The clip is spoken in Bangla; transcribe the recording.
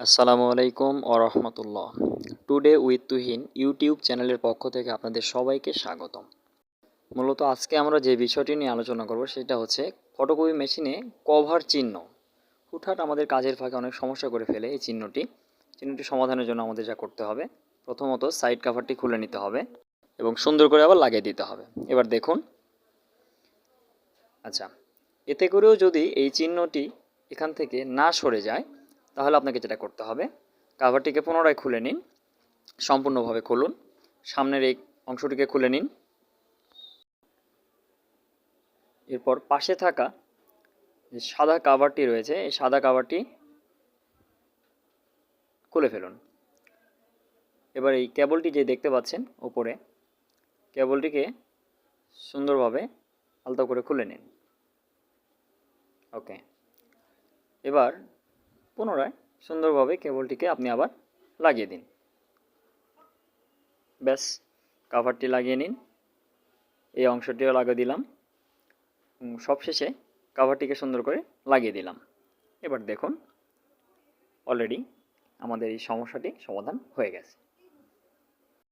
আসসালামু আলাইকুম রহমতুল্লাহ। টুডে উইথ তুহিন ইউটিউব চ্যানেলের পক্ষ থেকে আপনাদের সবাইকে স্বাগতম। মূলত আজকে আমরা যে বিষয়টি নিয়ে আলোচনা করব সেটা হচ্ছে ফটোকপি মেশিনে কভার চিহ্ন। হুটহাট আমাদের কাজের ফাঁকে অনেক সমস্যা করে ফেলে এই চিহ্নটি। চিহ্নটি সমাধানের জন্য আমাদের যা করতে হবে, প্রথমত সাইড কাভারটি খুলে নিতে হবে এবং সুন্দর করে আবার লাগিয়ে দিতে হবে। এবার দেখুন। আচ্ছা এতে করেও যদি এই চিহ্নটি এখান থেকে না সরে যায় তাহলে আপনাকে যেটা করতে হবে কাভারটিকে পুনরায় খুলে নিন, সম্পূর্ণভাবে খুলুন, সামনের এই অংশটিকে খুলে নিন। এরপর পাশে থাকা যে সাদা কাভারটি রয়েছে, এই সাদা কাভারটি খুলে ফেলুন। এবার এই কেবলটি যে দেখতে পাচ্ছেন ওপরে কেবলটিকে সুন্দরভাবে আলতো করে খুলে নিন। ওকে। এবার পুনরায় সুন্দরভাবে কেবলটিকে আপনি আবার লাগিয়ে দিন। ব্যাস কাভারটি লাগিয়ে নিন। এই অংশটিও লাগিয়ে দিলাম। সবশেষে কাভারটিকে সুন্দর করে লাগিয়ে দিলাম। এবার দেখুন অলরেডি আমাদের এই সমস্যাটি সমাধান হয়ে গেছে।